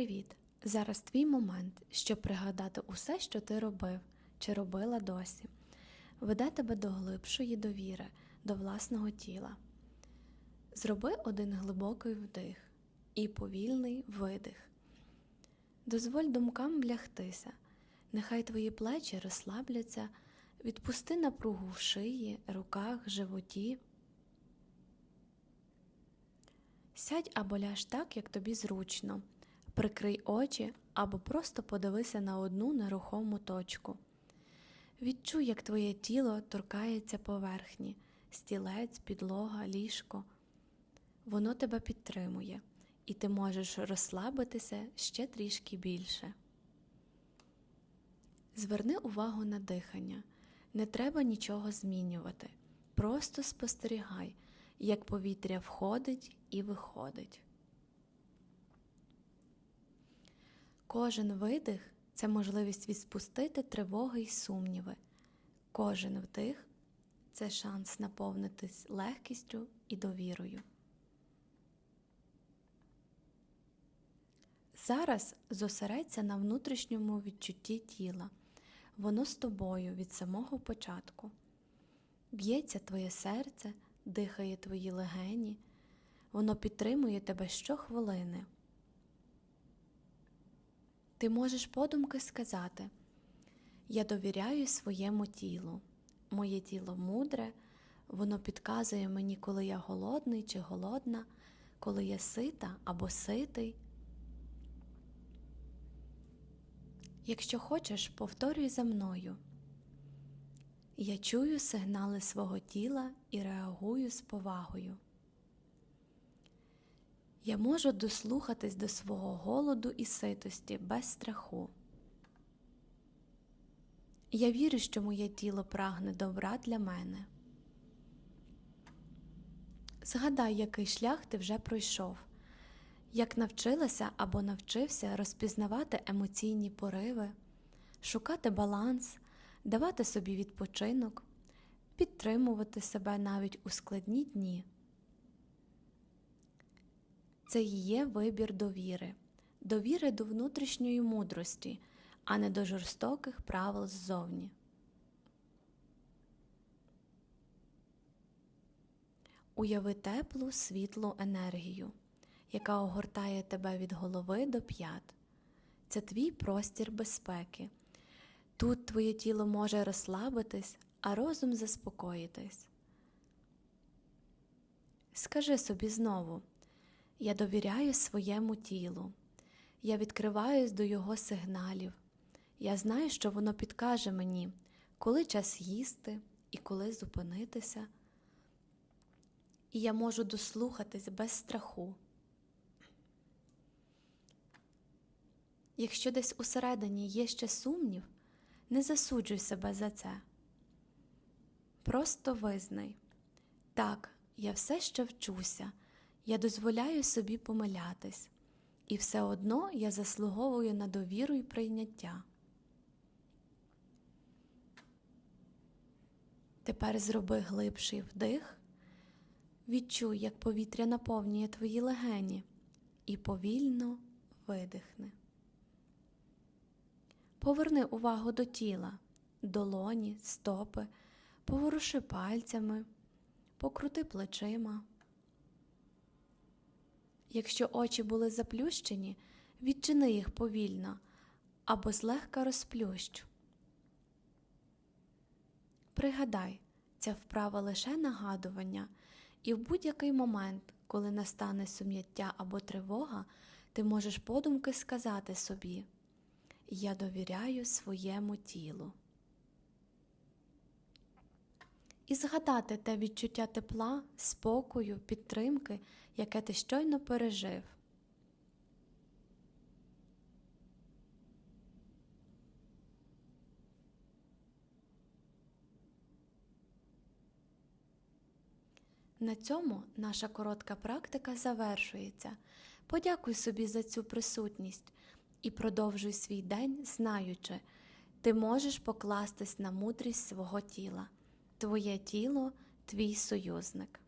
Привіт! Зараз твій момент, щоб пригадати усе, що ти робив чи робила досі. Веде тебе до глибшої довіри, до власного тіла. Зроби один глибокий вдих і повільний видих. Дозволь думкам влягтися, нехай твої плечі розслабляться, відпусти напругу в шиї, руках, животі. Сядь або ляж так, як тобі зручно. Прикрий очі або просто подивися на одну нерухому точку. Відчуй, як твоє тіло торкається поверхні, стілець, підлога, ліжко. Воно тебе підтримує, і ти можеш розслабитися ще трішки більше. Зверни увагу на дихання. Не треба нічого змінювати. Просто спостерігай, як повітря входить і виходить. Кожен видих це можливість відпустити тривоги й сумніви. Кожен вдих це шанс наповнитись легкістю і довірою. Зараз зосередься на внутрішньому відчутті тіла. Воно з тобою від самого початку. Б'ється твоє серце, дихає твої легені, воно підтримує тебе щохвилини. Ти можеш подумки сказати: Я довіряю своєму тілу. Моє тіло мудре, воно підказує мені, коли я голодний чи голодна, коли я сита або ситий. Якщо хочеш, повторюй за мною. Я чую сигнали свого тіла і реагую з повагою. Я можу дослухатись до свого голоду і ситості без страху. Я вірю, що моє тіло прагне добра для мене. Згадай, який шлях ти вже пройшов, як навчилася або навчився розпізнавати емоційні пориви, шукати баланс, давати собі відпочинок, підтримувати себе навіть у складні дні. Це і є вибір довіри, довіри до внутрішньої мудрості, а не до жорстоких правил ззовні. Уяви теплу світлу енергію, яка огортає тебе від голови до п'ят. Це твій простір безпеки. Тут твоє тіло може розслабитись, а розум заспокоїтись. Скажи собі знову. Я довіряю своєму тілу, я відкриваюсь до його сигналів. Я знаю, що воно підкаже мені, коли час їсти і коли зупинитися. І я можу дослухатись без страху. Якщо десь усередині є ще сумнів, не засуджуй себе за це. Просто визнай так, я все ще вчуся. Я дозволяю собі помилятись, і все одно я заслуговую на довіру і прийняття. Тепер зроби глибший вдих, відчуй, як повітря наповнює твої легені, і повільно видихни. Поверни увагу до тіла, долоні, стопи, поворуши пальцями, покрути плечима. Якщо очі були заплющені, відчини їх повільно або злегка розплющ. Пригадай, ця вправа лише нагадування, і в будь-який момент, коли настане сум'яття або тривога, ти можеш подумки сказати собі: Я довіряю своєму тілу. І згадати те відчуття тепла, спокою, підтримки, яке ти щойно пережив. На цьому наша коротка практика завершується. Подякуй собі за цю присутність і продовжуй свій день, знаючи, ти можеш покластись на мудрість свого тіла. Твоє тіло твій союзник.